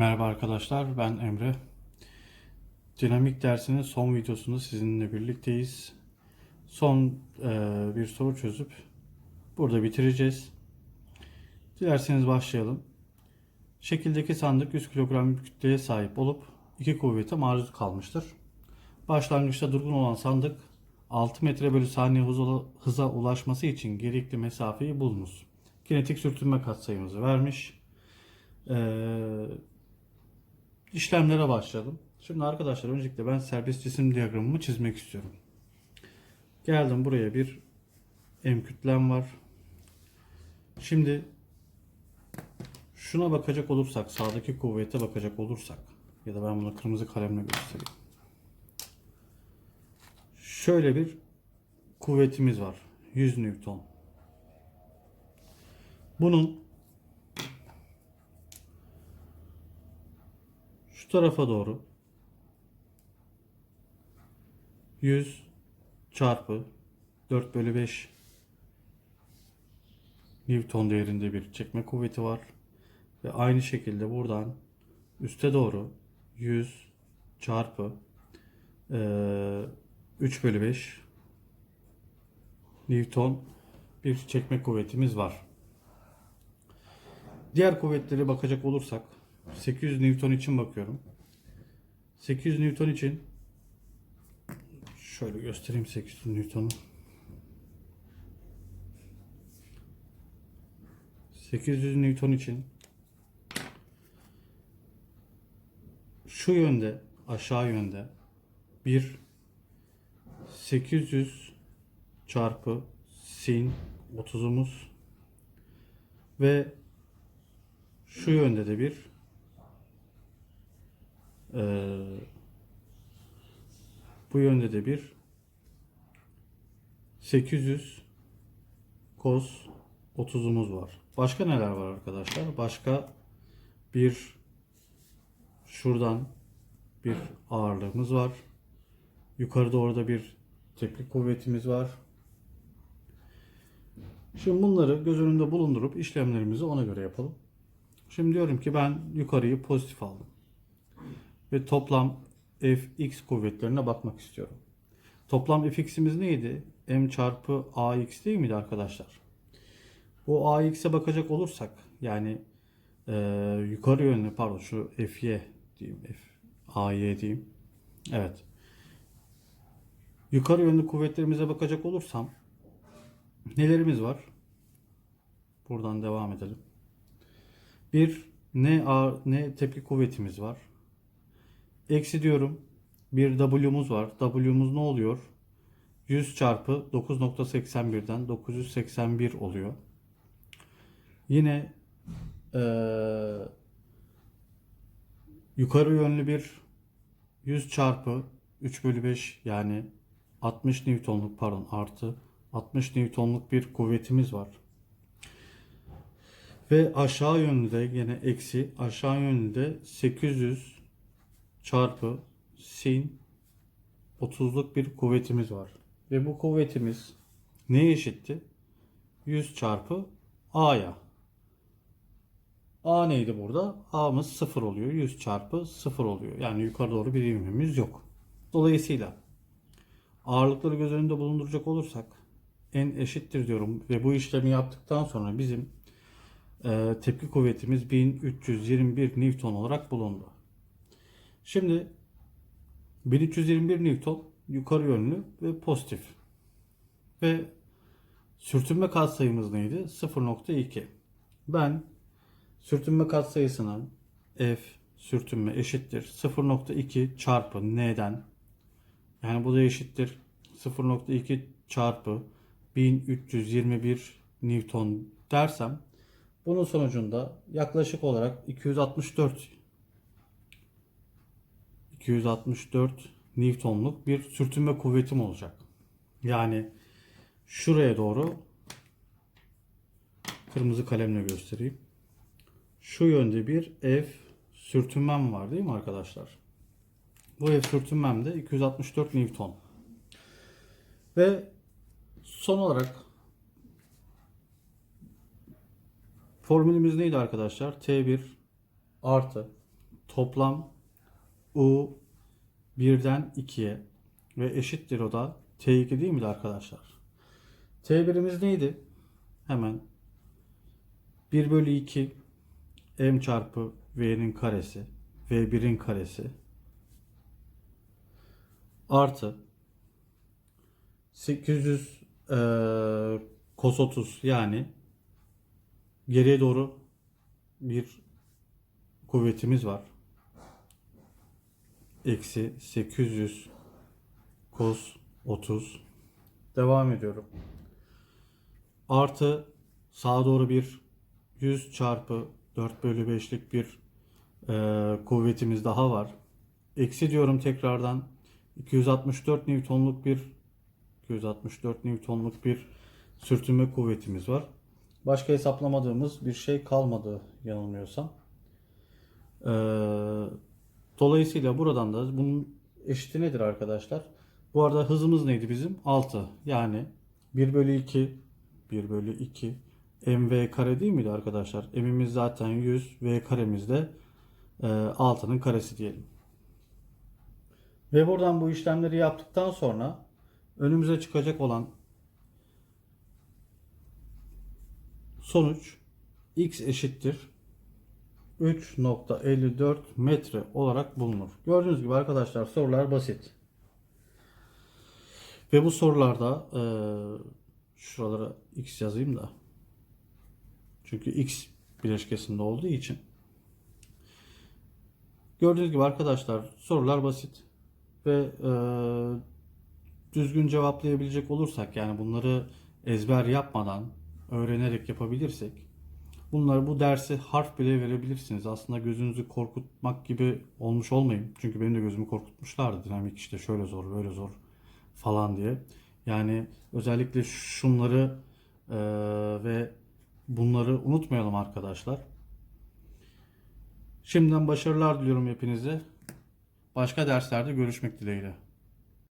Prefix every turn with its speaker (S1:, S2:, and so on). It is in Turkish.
S1: Merhaba arkadaşlar, ben Emre. Dinamik dersinin son videosunda sizinle birlikteyiz. Son e, bir soru çözüp burada bitireceğiz. Dilerseniz başlayalım. Şekildeki sandık 100 kilogram kütleye sahip olup iki kuvvete maruz kalmıştır. Başlangıçta durgun olan sandık 6 metre bölü saniye hıza ulaşması için gerekli mesafeyi bulunuz. Kinetik sürtünme katsayımızı vermiş. Ee, işlemlere başladım. Şimdi arkadaşlar öncelikle ben serbest cisim diyagramımı çizmek istiyorum. Geldim buraya bir M kütlem var. Şimdi şuna bakacak olursak, sağdaki kuvvete bakacak olursak ya da ben bunu kırmızı kalemle göstereyim. Şöyle bir kuvvetimiz var. 100 Newton. Bunun tarafa doğru 100 çarpı 4 bölü 5 Newton değerinde bir çekme kuvveti var. Ve aynı şekilde buradan üste doğru 100 çarpı eee 3 bölü 5 Newton bir çekme kuvvetimiz var. Diğer kuvvetlere bakacak olursak 800 Newton için bakıyorum. 800 Newton için şöyle göstereyim 800 Newton'u. 800 Newton için şu yönde aşağı yönde bir 800 çarpı sin 30'umuz ve şu yönde de bir eee, bu yönde de bir 800 cos 30'umuz var. Başka neler var arkadaşlar? Başka bir şuradan bir ağırlığımız var. Yukarıda orada bir tepki kuvvetimiz var. Şimdi bunları göz önünde bulundurup işlemlerimizi ona göre yapalım. Şimdi diyorum ki ben yukarıyı pozitif aldım. Ve toplam fx kuvvetlerine bakmak istiyorum. Toplam fx'imiz neydi? m çarpı ax değil miydi arkadaşlar? Bu ax'e bakacak olursak yani e, yukarı yönlü pardon şu fy diyeyim f ay diyeyim. Evet. Yukarı yönlü kuvvetlerimize bakacak olursam nelerimiz var? Buradan devam edelim. Bir ne ağır, ne tepki kuvvetimiz var. Eksi diyorum. Bir W'muz var. W'muz ne oluyor? 100 çarpı 9.81'den 981 oluyor. Yine eee, yukarı yönlü bir 100 çarpı 3 bölü 5 yani 60 Newton'luk pardon artı 60 Newton'luk bir kuvvetimiz var. Ve aşağı yönlü de yine eksi aşağı yönlü de 800 çarpı sin 30'luk bir kuvvetimiz var. Ve bu kuvvetimiz neye eşitti? 100 çarpı A'ya. A neydi burada? A'mız 0 oluyor. 100 çarpı 0 oluyor. Yani yukarı doğru bir ivmemiz yok. Dolayısıyla ağırlıkları göz önünde bulunduracak olursak n eşittir diyorum ve bu işlemi yaptıktan sonra bizim e, tepki kuvvetimiz 1321 Newton olarak bulundu. Şimdi 1321 Newton yukarı yönlü ve pozitif. Ve sürtünme katsayımız neydi? 0.2. Ben sürtünme katsayısının F sürtünme eşittir 0.2 çarpı N'den yani bu da eşittir 0.2 çarpı 1321 Newton dersem bunun sonucunda yaklaşık olarak 264 264 Newton'luk bir sürtünme kuvvetim olacak. Yani şuraya doğru kırmızı kalemle göstereyim. Şu yönde bir F sürtünmem var değil mi arkadaşlar? Bu F sürtünmem de 264 Newton. Ve son olarak formülümüz neydi arkadaşlar? T1 artı toplam U 1'den 2'ye ve eşittir o da T2 değil miydi arkadaşlar? T1'imiz neydi? Hemen 1 bölü 2 M çarpı V'nin karesi V1'in karesi artı 800 eee cos 30 yani geriye doğru bir kuvvetimiz var. Eksi 800 cos 30 devam ediyorum. Artı sağa doğru bir 100 çarpı 4 bölü 5'lik bir eee, kuvvetimiz daha var. Eksi diyorum tekrardan 264 Newton'luk bir 264 Newton'luk bir sürtünme kuvvetimiz var. Başka hesaplamadığımız bir şey kalmadı yanılmıyorsam. Ee, dolayısıyla buradan da bunun eşiti nedir arkadaşlar? Bu arada hızımız neydi bizim? 6. Yani 1 bölü 2 1 bölü 2 mv kare değil miydi arkadaşlar? M'imiz zaten 100 v karemiz de e, 6'nın karesi diyelim. Ve buradan bu işlemleri yaptıktan sonra önümüze çıkacak olan sonuç x eşittir 3.54 metre olarak bulunur. Gördüğünüz gibi arkadaşlar sorular basit. Ve bu sorularda e, şuralara x yazayım da. Çünkü x bileşkesinde olduğu için. Gördüğünüz gibi arkadaşlar sorular basit. Ve e, düzgün cevaplayabilecek olursak yani bunları ezber yapmadan öğrenerek yapabilirsek bunları bu dersi harf bile verebilirsiniz. Aslında gözünüzü korkutmak gibi olmuş olmayayım. Çünkü benim de gözümü korkutmuşlardı. Dinamik işte şöyle zor böyle zor falan diye. Yani özellikle şunları e, ve bunları unutmayalım arkadaşlar. Şimdiden başarılar diliyorum hepinize. Başka derslerde görüşmek dileğiyle.